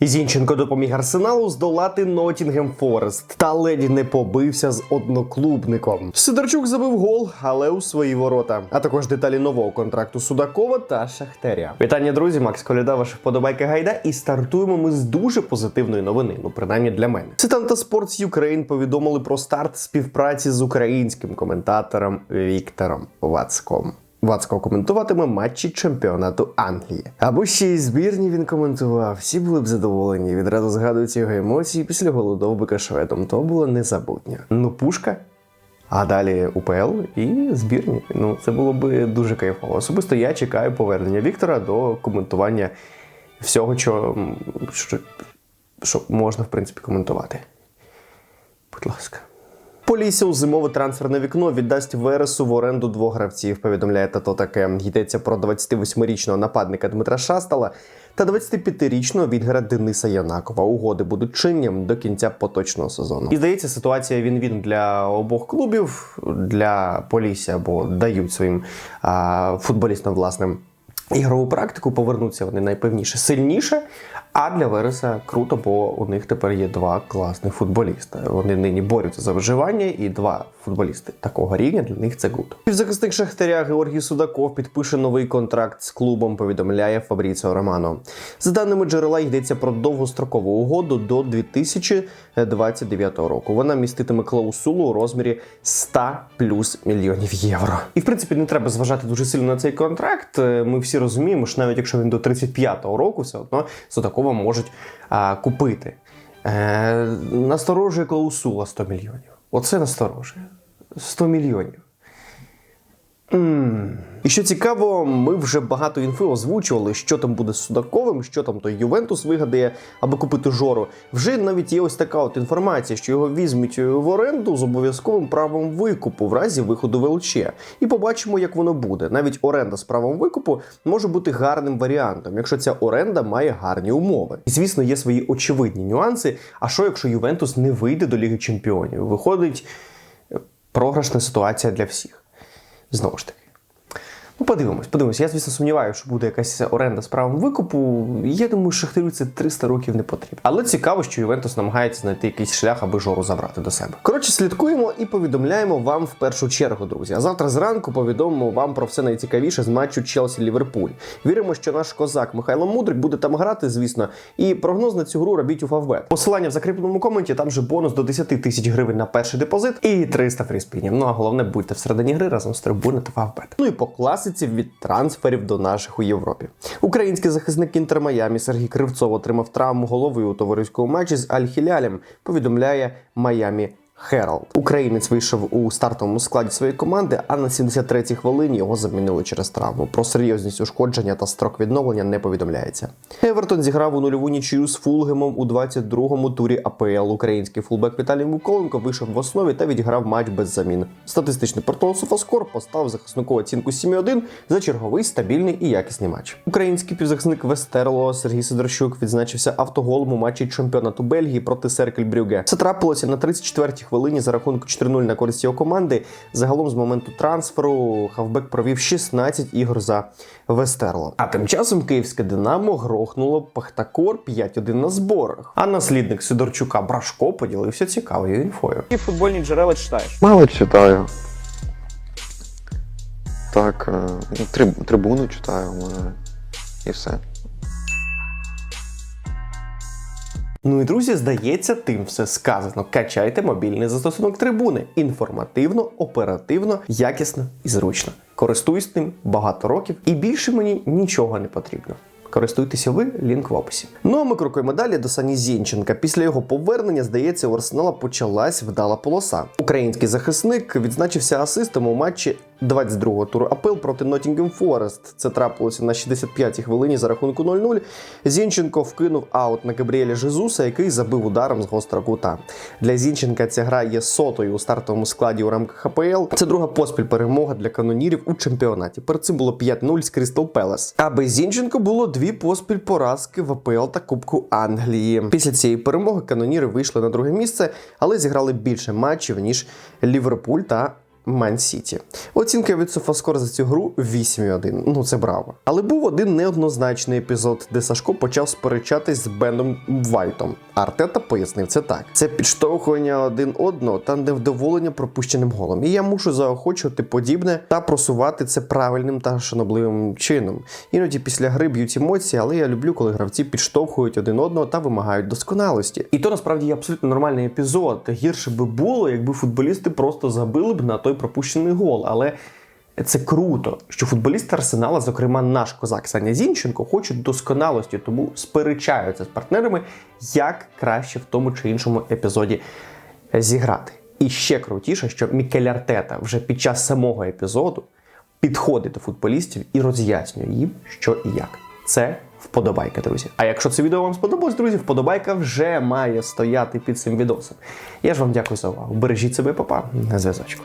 Зінченко допоміг Арсеналу здолати Нотінгем Форест та ледь не побився з одноклубником. Сидорчук забив гол, але у свої ворота. А також деталі нового контракту Судакова та Шахтаря. Вітання, друзі! Макс Коляда, ваша вподобайка гайда. І стартуємо ми з дуже позитивної новини. Ну, принаймні для мене. Ситанта Sports Ukraine повідомили про старт співпраці з українським коментатором Віктором Вацком. Вацко коментуватиме матчі чемпіонату Англії. Або ще й збірні він коментував. Всі були б задоволені. Відразу згадуються його емоції після голу довбика шведом. То було незабутньо. Ну, пушка. А далі УПЛ і збірні. Ну, це було би дуже кайфово. Особисто я чекаю повернення Віктора до коментування всього, що, що, що можна, в принципі, коментувати. Будь ласка. Полісся у зимове трансферне вікно віддасть Вересу в оренду двох гравців. Повідомляє тато таке. Йдеться про 28-річного нападника Дмитра Шастала та 25-річного відгара Дениса Янакова. Угоди будуть чинні до кінця поточного сезону. І здається, ситуація він-він для обох клубів для Полісся, бо дають своїм а, футболістам власним. Ігрову практику повернуться вони найпевніше сильніше. А для Вереса круто, бо у них тепер є два класних футболіста. Вони нині борються за виживання, і два футболісти такого рівня для них це круто. Півзахисник Шахтаря Георгій Судаков підпише новий контракт з клубом. Повідомляє Фабріціо Романо. За даними джерела, йдеться про довгострокову угоду до 2029 року. Вона міститиме клаусулу у розмірі 100 плюс мільйонів євро. І в принципі не треба зважати дуже сильно на цей контракт. Е, Ми всі розуміємо, що навіть якщо він до 35-го року, все одно Судакова можуть а, купити. Е, насторожує клаусула 100 мільйонів. Оце насторожує. 100 мільйонів. м І що цікаво, ми вже багато інфи озвучували, що там буде з Судаковим, що там той Ювентус вигадає, аби купити жору. Вже навіть є ось така от інформація, що його візьмуть в оренду з обов'язковим правом викупу в разі виходу в ЛЧ. І побачимо, як воно буде. Навіть оренда з правом викупу може бути гарним варіантом, якщо ця оренда має гарні умови. І звісно, є свої очевидні нюанси. А що, якщо Ювентус не вийде до Ліги Чемпіонів? Виходить е, програшна ситуація для всіх. Знову ж таки. Ну, подивимось, подивимось. Я, звісно, сумніваюся, що буде якась оренда з правом викупу. Я думаю, Шахтарю це 300 років не потрібно. Але цікаво, що Ювентус намагається знайти якийсь шлях, аби жору забрати до себе. Коротше, слідкуємо і повідомляємо вам в першу чергу, друзі. А завтра зранку повідомимо вам про все найцікавіше з матчу Челсі-Ліверпуль. Віримо, що наш козак Михайло Мудрик буде там грати, звісно. І прогноз на цю гру робіть у Фавбет. Посилання в закріпленому коменті, там же бонус до 10 тисяч гривень на перший депозит і 300 фріспінів. Ну а головне, будьте всередині гри разом з трибуни та Фавбет. Ну і по класиці від трансферів до наших у Європі. Український захисник Інтер Майамі Сергій Кривцов отримав травму голови у товариському матчі з Аль-Хілялем. Повідомляє Майамі. Хералд. Українець вийшов у стартовому складі своєї команди, а на 73-й хвилині його замінили через травму. Про серйозність ушкодження та строк відновлення не повідомляється. Евертон зіграв у нульову нічию з Фулгемом у 22-му турі АПЛ. Український фулбек Віталій Миколенко вийшов в основі та відіграв матч без замін. Статистичний портал Софаскор поставив захиснику оцінку 7,1 за черговий стабільний і якісний матч. Український півзахисник Вестерло Сергій Сидорчук відзначився автоголом у матчі чемпіонату Бельгії проти Серкель Брюге. Це трапилося на 34-й хвилині за рахунку 4-0 на користь його команди. Загалом з моменту трансферу Хавбек провів 16 ігор за Вестерло. А тим часом київське Динамо грохнуло Пахтакор 5-1 на зборах. А наслідник Сидорчука Брашко поділився цікавою інфою. Які футбольні джерела читаєш? Мало читаю. Так, е, ну, триб- трибуну читаю, і все. Ну і друзі, здається, тим все сказано. Качайте мобільний застосунок трибуни. Інформативно, оперативно, якісно і зручно. Користуюсь ним багато років, і більше мені нічого не потрібно. Користуйтеся ви, лінк в описі. Ну а ми крокуємо далі до Сані Зінченка. Після його повернення, здається, у Арсенала почалась вдала полоса. Український захисник відзначився асистом у матчі 22-го туру АПЛ проти Ноттінгем Форест. Це трапилося на 65-й хвилині за рахунку 0-0. Зінченко вкинув аут на Габріеля Жезуса, який забив ударом з гостра кута. Для Зінченка ця гра є сотою у стартовому складі у рамках АПЛ. Це друга поспіль перемога для канонірів у чемпіонаті. Перед цим було 5-0 з Крістал Пелес. А без Зінченко було дві поспіль поразки в АПЛ та Кубку Англії. Після цієї перемоги каноніри вийшли на друге місце, але зіграли більше матчів ніж Ліверпуль та Ман Сіті. Оцінка від Софаскор за цю гру 8,1. Ну це браво. Але був один неоднозначний епізод, де Сашко почав сперечатись з Беном Вайтом. Артета пояснив це так: це підштовхування один одного та невдоволення пропущеним голом. І я мушу заохочувати подібне та просувати це правильним та шанобливим чином. Іноді після гри б'ють емоції, але я люблю, коли гравці підштовхують один одного та вимагають досконалості. І то насправді є абсолютно нормальний епізод. Гірше би було, якби футболісти просто забили б на той пропущений гол. Але це круто, що футболісти Арсенала, зокрема наш козак Саня Зінченко, хочуть досконалості, тому сперечаються з партнерами, як краще в тому чи іншому епізоді зіграти. І ще крутіше, що Мікель Артета вже під час самого епізоду підходить до футболістів і роз'яснює їм, що і як. Це вподобайка, друзі. А якщо це відео вам сподобалось, друзі, вподобайка вже має стояти під цим відосом. Я ж вам дякую за увагу. Бережіть себе, папа, на зв'язочку.